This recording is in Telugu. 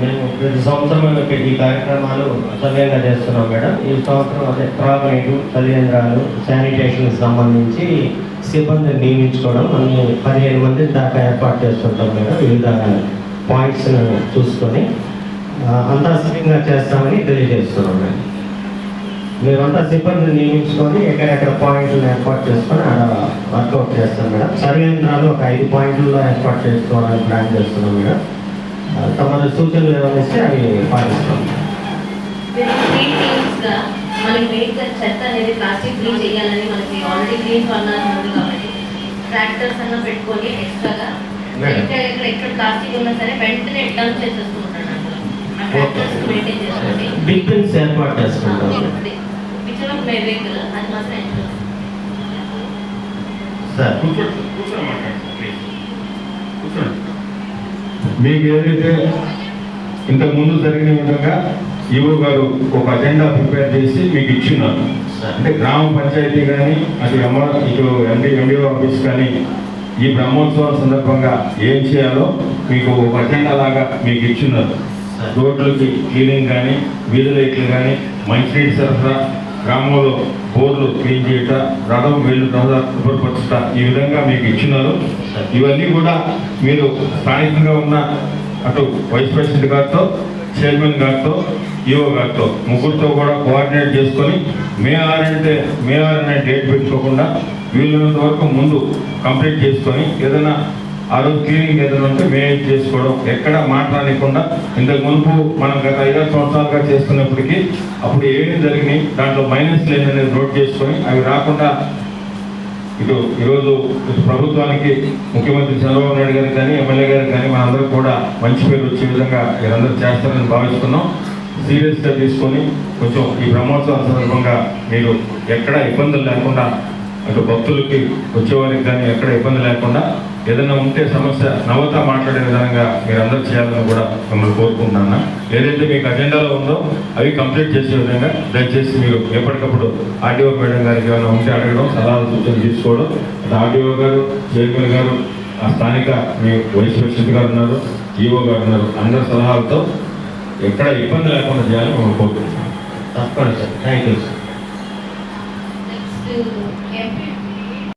మేము ప్రతి సంవత్సరం ఈ కార్యక్రమాలు సవ్యంగా చేస్తున్నాం మేడం. ఈ సంవత్సరం అదే త్రాగునీరు తల్లిదండ్రాలు శానిటేషన్కి సంబంధించి సిబ్బందిని నియమించుకోవడం అన్ని పదిహేను మంది దాకా ఏర్పాటు చేస్తుంటాం మేడం. వివిధ పాయింట్స్ను చూసుకొని అంతా సిద్ధంగా చేస్తామని తెలియజేస్తున్నాం. మేమంతా సిబ్బందిని నియమించుకొని ఎక్కడెక్కడ పాయింట్లు ఏర్పాటు చేసుకొని ఆడ వర్కౌట్ చేస్తాం మేడం. సర్వేంద్రాలు ఒక ఐదు పాయింట్లలో ఏర్పాటు చేసుకోవాలని ప్లాన్ చేస్తున్నాం మేడం. తమ సూచనలు ఏమైనా ఇస్తే అవి పాటిస్తాం. మీరు త్రీ టీమ్స్గా మనకి మెయిన్గా చెత్త అనేది ప్లాస్టిక్ ఫ్రీ చేయాలని మనకి ఆల్రెడీ క్లీన్ కార్నర్ ఉంది కాబట్టి ట్రాక్టర్స్ అన్న పెట్టుకొని ఎక్స్ట్రాగా మేడం. ఎక్కడ ఎక్కడ ఎక్కడ ప్లాస్టిక్ ఉన్నా సరే వెంటనే డంప్ చేసేస్తూ ఉంటాడు అందులో. ఆ ట్రాక్టర్స్ మెయింటైన్ చేసుకోండి బిగ్ బిన్స్ ఏర్పాటు చేసుకుంటాం. అది మాత్రం సార్ మీకు ఏదైతే ఇంతకు ముందు జరిగిన విధంగా ఈవో గారు ఒక అజెండా ప్రిపేర్ చేసి మీకు ఇచ్చున్నారు. సార్ అంటే గ్రామ పంచాయతీ కానీ అటు ఎమ్మ ఇటు ఎండి ఎండిఓ ఆఫీస్ కానీ ఈ బ్రహ్మోత్సవం సందర్భంగా ఏం చేయాలో మీకు ఒక అజెండా లాగా మీకు ఇచ్చున్నారు. రోడ్లకి క్లీనింగ్ కానీ వీధి లైట్లు కానీ మంచినీటి సరఫరా గ్రామంలో బోర్లు క్లీన్ చేయట రథం వెళ్ళు శుభ్రపరచుట ఈ విధంగా మీకు ఇచ్చినారు. ఇవన్నీ కూడా మీరు స్థానికంగా ఉన్న అటు వైస్ ప్రెసిడెంట్ గారితో చైర్మన్ గారితో ఈఓ గారితో ముగ్గురితో కూడా కోఆర్డినేట్ చేసుకొని మే ఆర్ అంటే మే ఆర్ అనే డేట్ పెట్టుకోకుండా వీళ్ళంత వరకు ముందు కంప్లీట్ చేసుకొని ఏదైనా ఆ రోజు క్లీనింగ్ ఏదైనా ఉంటే మేనేజ్ చేసుకోవడం ఎక్కడ మాట్లాడకుండా ఇంతకు మునుపు మనం గత ఐదారు సంవత్సరాలుగా చేస్తున్నప్పటికీ అప్పుడు ఏమేమి జరిగినాయి దాంట్లో మైనస్ లేని అనేది నోట్ చేసుకొని అవి రాకుండా ఇటు ఈరోజు ప్రభుత్వానికి ముఖ్యమంత్రి చంద్రబాబు నాయుడు గారికి కానీ ఎమ్మెల్యే గారికి కానీ మనందరూ కూడా మంచి పేరు వచ్చే విధంగా మీరందరూ చేస్తారని భావిస్తున్నాం. సీరియస్గా తీసుకొని కొంచెం ఈ బ్రహ్మోత్సవం సందర్భంగా మీరు ఎక్కడ ఇబ్బందులు లేకుండా అటు భక్తులకి వచ్చేవారికి కానీ ఎక్కడ ఇబ్బంది లేకుండా ఏదైనా ఉంటే సమస్య నవత మాట్లాడే విధంగా మీరందరూ చేయాలని కూడా మిమ్మల్ని కోరుకుంటున్నాను. ఏదైతే మీకు అజెండాలో ఉందో అవి కంప్లీట్ చేసే విధంగా దయచేసి మీరు ఎప్పటికప్పుడు ఆర్డీఓ మేడం గారికి ఏమైనా ఉంటే అడగడం సలహాలు సూచనలు తీసుకోవడం. ఆర్డీఓ గారు చైర్మన్ గారు ఆ స్థానిక మీ వైస్ ప్రెసిడెంట్ గారు ఉన్నారు ఈఓ గారు ఉన్నారు. అందరి సలహాలతో ఎక్కడ ఇబ్బంది లేకుండా చేయాలని మనం కోరుకుంటున్నాం తప్పకుండా sir. Thank you sir. Next MP